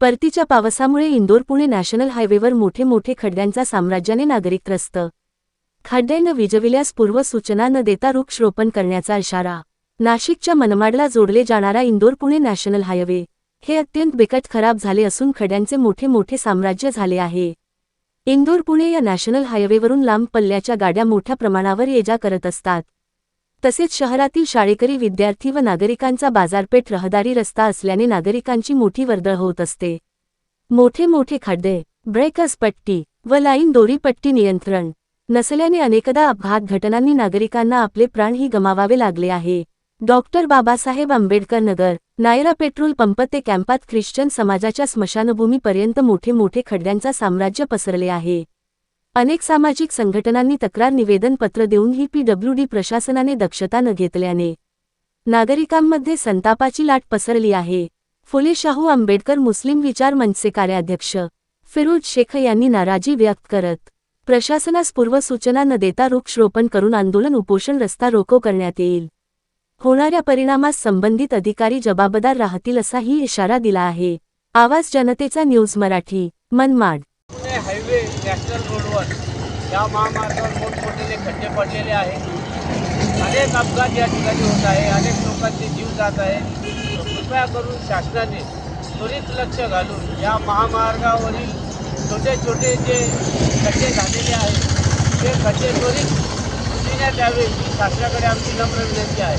परतीच्या पावसामुळे इंदोर पुणे नॅशनल हायवेवर मोठे मोठे खड्ड्यांचा साम्राज्याने नागरिक त्रस्त खड्डे विजविल्यास पूर्वसूचना न देता वृक्षरोपण करण्याचा इशारा. नाशिकच्या मनमाडला जोडले जाणारा इंदोर पुणे नॅशनल हायवे हे अत्यंत बिकट खराब झाले असून खड्ड्यांचे मोठे मोठे साम्राज्य झाले आहे. इंदोर पुणे या नॅशनल हायवेवरून लांब पल्ल्याच्या गाड्या मोठ्या प्रमाणावर ये जा करत असतात. तसेच शहरातील शाळेकरी विद्यार्थी व नागरिकांचा बाजारपेठ रहदारी रस्ता असल्याने नागरिकांची मोठी वर्दळ होत असते. मोठे मोठे खड्डे ब्रेकर्स पट्टी व लाईन दोरी पट्टी नियंत्रण नसल्याने अनेकदा अपघात घटनांनी नागरिकांना आपले प्राणही गमावावे लागले आहे. Doctor Babasaheb Ambedkar Nagar Nayara petrol pump ते कॅम्पात ख्रिश्चन समाजाच्या स्मशानभूमीपर्यंत मोठे मोठे खड्ड्यांचा साम्राज्य पसरले आहे. अनेक सामाजिक संघटनांनी तक्रार निवेदन पत्र देऊनही पीडब्ल्यूडी प्रशासनाने दक्षता न घेतल्याने नागरिकांमध्ये संतापाची लाट पसरली आहे. फुले शाहू आंबेडकर मुस्लिम विचार मंचचे कार्याध्यक्ष फिरोज शेख यांनी नाराजी व्यक्त करत प्रशासनास पूर्वसूचना न देता वृक्षरोपण करून आंदोलन उपोषण रस्ता रोको करण्यात येईल. होणाऱ्या परिणामास संबंधित अधिकारी जबाबदार राहतील असाही इशारा दिला आहे. आवाज जनतेचा न्यूज मराठी मनमाड. नॅशनल रोडवर या महामार्गावर मोठमोठे खड्डे पडलेले आहेत. अनेक अपघात या ठिकाणी होत आहे अनेक लोकांचे जीव जात आहे. कृपया करून शासनाने त्वरित लक्ष घालून या महामार्गावरील छोटे छोटे जे खड्डे झालेले आहेत ते खड्डे त्वरित बुजविण्यात यावे ही शासनाकडे आमची नम्र विनंती आहे.